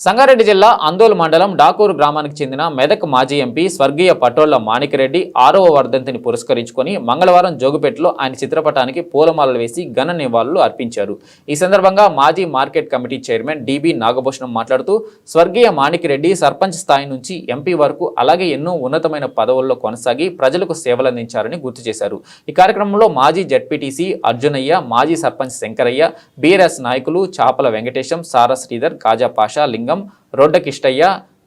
సంగారెడ్డి జిల్లా అందోల్ మండలం డాకూరు గ్రామానికి చెందిన మెదక్ మాజీ ఎంపీ స్వర్గీయ పటోళ్ళ మాణిక్రెడ్డి ఆరవ వర్ధంతిని పురస్కరించుకొని మంగళవారం జోగుపేటలో ఆయన చిత్రపటానికి పూలమాలలు వేసి ఘన నివాళులు అర్పించారు. ఈ సందర్భంగా మాజీ market committee chairman DB Nagabhushanam మాట్లాడుతూ స్వర్గీయ మాణిక్రెడ్డి సర్పంచ్ స్థాయి నుంచి ఎంపీ వరకు అలాగే ఎన్నో ఉన్నతమైన పదవుల్లో కొనసాగి ప్రజలకు సేవలందించారని గుర్తు చేశారు. ఈ కార్యక్రమంలో మాజీ జడ్పీటీసీ అర్జునయ్య మాజీ సర్పంచ్ శంకరయ్య బీఆర్ఎస్ నాయకులు చాపల వెంకటేశం సారా శ్రీధర్ కాజా పాషా లింగ రొడ్డకిష్టయ్య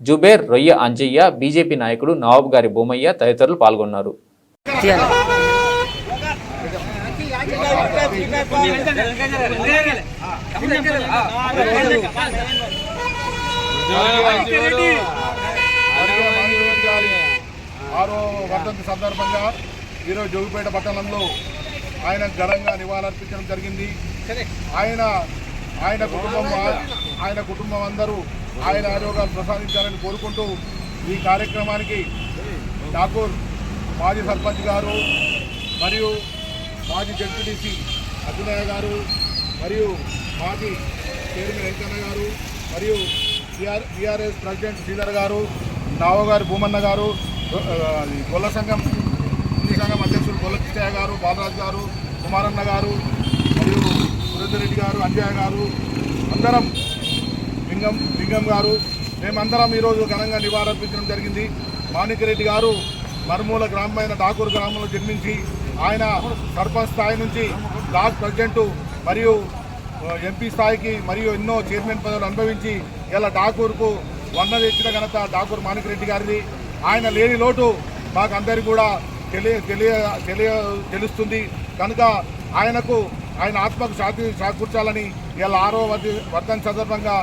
జుబేర్ రొయ్య అంజయ్య బీజేపీ నాయకుడు నవాబు గారి బొమ్మయ్య తదితరులు పాల్గొన్నారు. ఆరో వర్ధంతి సందర్భంగా ఈరోజు జోగిపేట పట్టణంలో ఆయన ఘనంగా నివాళులర్పించడం జరిగింది. ఆయన ఆయన కుటుంబం ఆయన కుటుంబం అందరూ ఆయన ఆరోగ్యాలు ప్రసాదించాలని కోరుకుంటూ ఈ కార్యక్రమానికి ఠాకూర్ మాజీ సర్పంచ్ గారు మరియు మాజీ జడ్పీటీసీ అర్జునయ్య గారు మరియు మాజీ చైర్మన్ వెంకన్న గారు మరియు టిఆర్ టీఆర్ఎస్ ప్రెసిడెంట్ శ్రీధర్ గారు నావో గారు భూమన్న గారు గొల్ల సంఘం సంఘం అధ్యక్షులు గొల్ల కృష్ణయ్య గారు బాలరాజు గారు కుమారన్న గారు అధ్యాయ గారు అందరం లింగం లింగం గారు మేమందరం ఈరోజు ఘనంగా నివారణ జరిగింది. మాణిక్యరెడ్డి గారు మర్మూల గ్రామమైన డాకూరు గ్రామంలో జన్మించి ఆయన సర్పంచ్ స్థాయి నుంచి బ్లాక్ ప్రెసిడెంట్ మరియు ఎంపీ స్థాయికి మరియు ఎన్నో చైర్మన్ పదవులు అనుభవించి ఇలా డాకూరుకు వన్న తెచ్చిన ఘనత ఠాకూర్ మాణిక్యరెడ్డి గారిది. ఆయన లేని లోటు మాకందరికీ కూడా తెలియ తెలియ తెలియ తెలుస్తుంది. కనుక ఆయనకు ఆయన ఆత్మకు శాంతి చేకూర్చాలని ఇలా ఆరో వర్ధ వర్ధన్ సందర్భంగా